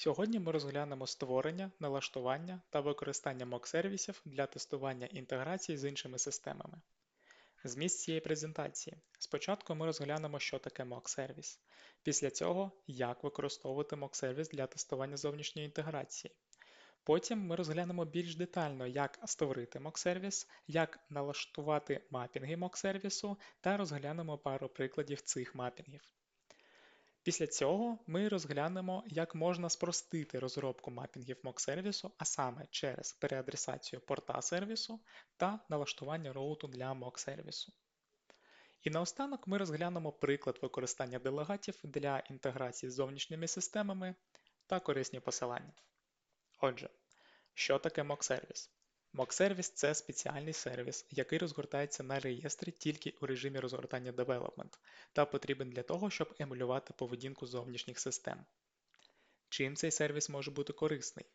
Сьогодні ми розглянемо створення, налаштування та використання mock-сервісів для тестування інтеграції з іншими системами. Зміст цієї презентації. Спочатку ми розглянемо, що таке mock-сервіс. Після цього, як використовувати mock-сервіс для тестування зовнішньої інтеграції. Потім ми розглянемо більш детально, як створити mock-сервіс, як налаштувати мапінги mock-сервісу та розглянемо пару прикладів цих мапінгів. Після цього ми розглянемо, як можна спростити розробку мапінгів mock-сервісу, а саме через переадресацію порта сервісу та налаштування роуту для mock-сервісу. І наостанок ми розглянемо приклад використання делегатів для інтеграції з зовнішніми системами та корисні посилання. Отже, що таке mock-сервіс? Mock-сервіс це спеціальний сервіс, який розгортається на реєстрі тільки у режимі розгортання Development та потрібен для того, щоб емулювати поведінку зовнішніх систем. Чим цей сервіс може бути корисний?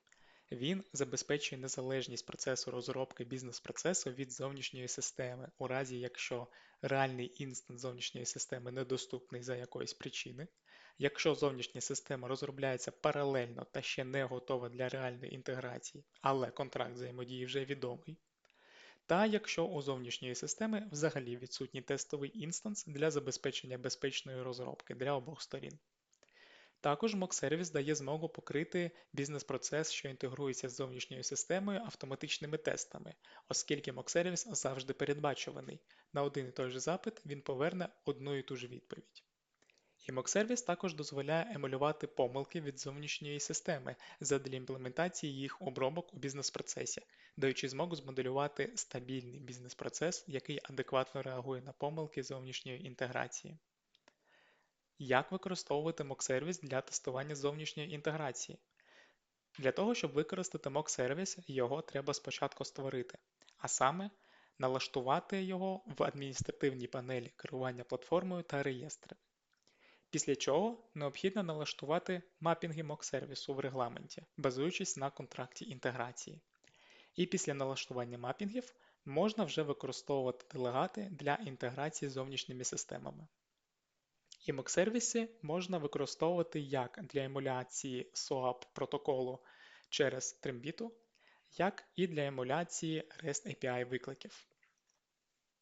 Він забезпечує незалежність процесу розробки бізнес-процесу від зовнішньої системи, у разі якщо реальний інстанс зовнішньої системи недоступний за якоїсь причини, якщо зовнішня система розробляється паралельно та ще не готова для реальної інтеграції, але контракт взаємодії вже відомий, та якщо у зовнішньої системи взагалі відсутній тестовий інстанс для забезпечення безпечної розробки для обох сторін. Також mock-сервіс дає змогу покрити бізнес-процес, що інтегрується з зовнішньою системою автоматичними тестами, оскільки mock-сервіс завжди передбачуваний. На один і той же запит він поверне одну і ту ж відповідь. І mock-сервіс також дозволяє емулювати помилки від зовнішньої системи задля імплементації їх обробок у бізнес-процесі, даючи змогу змоделювати стабільний бізнес-процес, який адекватно реагує на помилки зовнішньої інтеграції. Як використовувати mock-сервіс для тестування зовнішньої інтеграції? Для того, щоб використати mock-сервіс, його треба спочатку створити, а саме налаштувати його в адміністративній панелі керування платформою та реєстри. Після чого необхідно налаштувати мапінги mock-сервісу в регламенті, базуючись на контракті інтеграції. І після налаштування мапінгів можна вже використовувати делегати для інтеграції з зовнішніми системами. І mock-сервіси можна використовувати як для емуляції SOAP протоколу через Trimbitu, як і для емуляції REST API викликів.